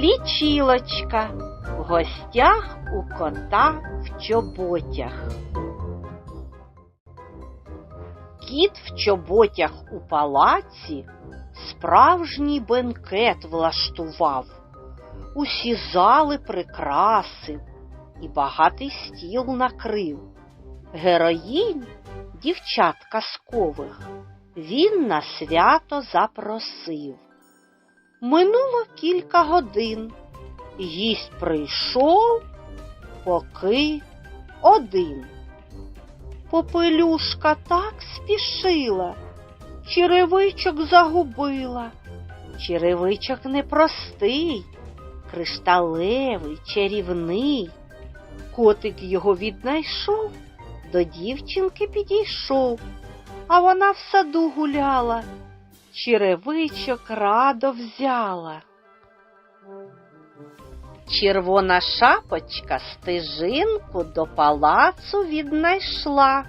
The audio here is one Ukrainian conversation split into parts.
Лічилочка в гостях у кота в чоботях. Кіт в чоботях у палаці справжній бенкет влаштував, усі зали прикрасив і багатий стіл накрив. Героїнь дівчат казкових він на свято запросив. Минуло кілька годин. Гість прийшов, поки один. Попелюшка так спішила, черевичок загубила. Черевичок непростий, кришталевий, чарівний. Котик його віднайшов, до дівчинки підійшов, а вона в саду гуляла, черевичок радо взяла. Червона шапочка стежинку до палацу віднайшла.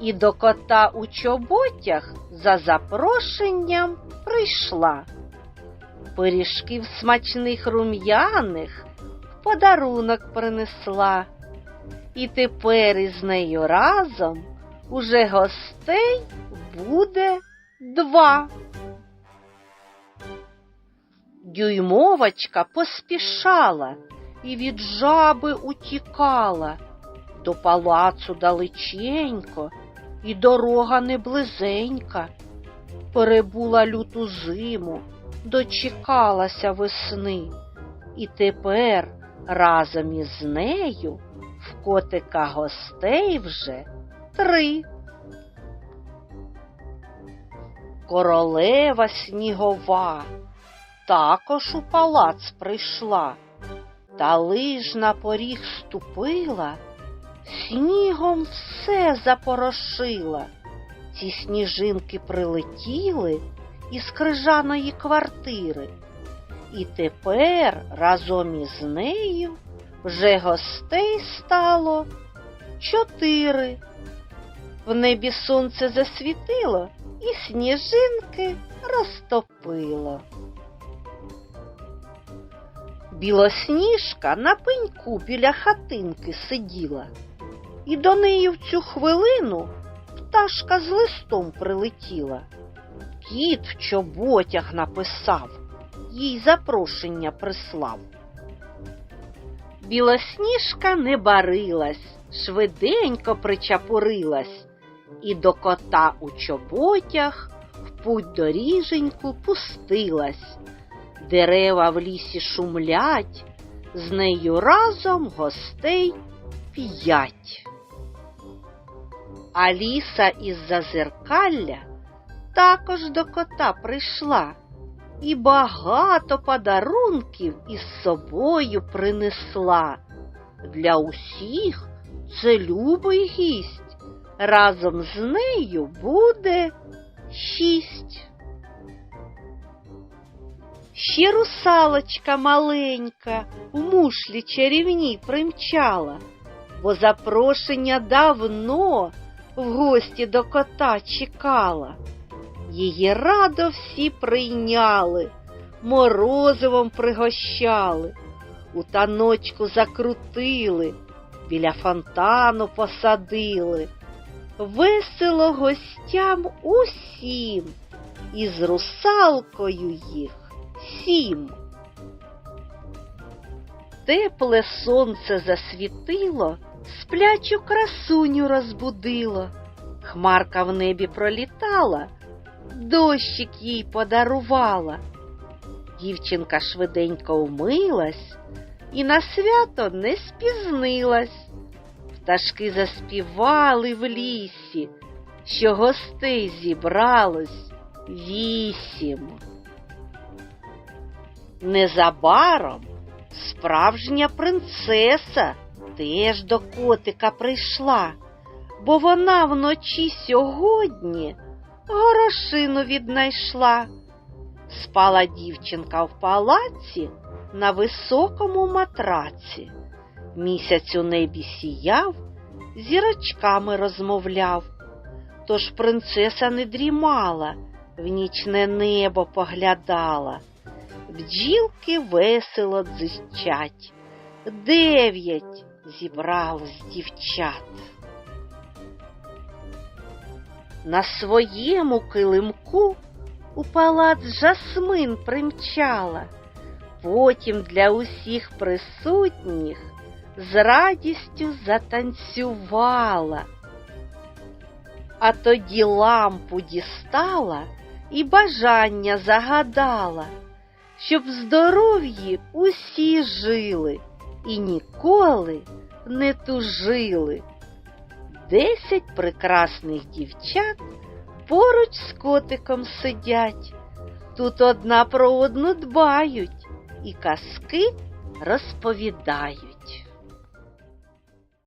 І до кота у чоботях за запрошенням прийшла. Пиріжків смачних рум'яних в подарунок принесла. І тепер із нею разом уже гостей буде два. Дюймовочка поспішала і від жаби утікала. До палацу далеченько, і дорога не близенька. Перебула люту зиму, дочекалася весни, і тепер разом із нею в котика гостей вже три. Королева снігова також у палац прийшла, та лиш на поріг ступила, снігом все запорошила. Ці сніжинки прилетіли із крижаної квартири, і тепер разом із нею вже гостей стало чотири. В небі сонце засвітило і сніжинки розтопило. Білосніжка на пеньку біля хатинки сиділа, і до неї в цю хвилину пташка з листом прилетіла. Кіт в чоботях написав, їй запрошення прислав. Білосніжка не барилась, швиденько причапурилась, і до кота у чоботях в путь доріженьку пустилась. Дерева в лісі шумлять, з нею разом гостей п'ять. Аліса із зазеркалля також до кота прийшла і багато подарунків із собою принесла. Для усіх це любий гість, разом з нею буде шість. Ще русалочка маленька у мушлі чарівній примчала, бо запрошення давно в гості до кота чекала. Її радо всі прийняли, морозивом пригощали, у таночку закрутили, біля фонтану посадили. Весело гостям усім, і з русалкою їх сім. Тепле сонце засвітило, сплячу красуню розбудило. Хмарка в небі пролітала, дощик їй подарувала. Дівчинка швиденько вмилась і на свято не спізнилась. Пташки заспівали в лісі, що гостей зібралось вісім. Незабаром справжня принцеса теж до котика прийшла, бо вона вночі сьогодні горошину віднайшла. Спала дівчинка в палаці на високому матраці. Місяць у небі сіяв, зірочками розмовляв. Тож принцеса не дрімала, в нічне небо поглядала. бджілки весело дзищать. Дев'ять зібралось дівчат. На своєму килимку у палац жасмин примчала, потім для усіх присутніх з радістю затанцювала. А тоді лампу дістала і бажання загадала, щоб здоров'ї усі жили і ніколи не тужили. Десять прекрасних дівчат поруч з котиком сидять, тут одна про одну дбають і казки розповідають.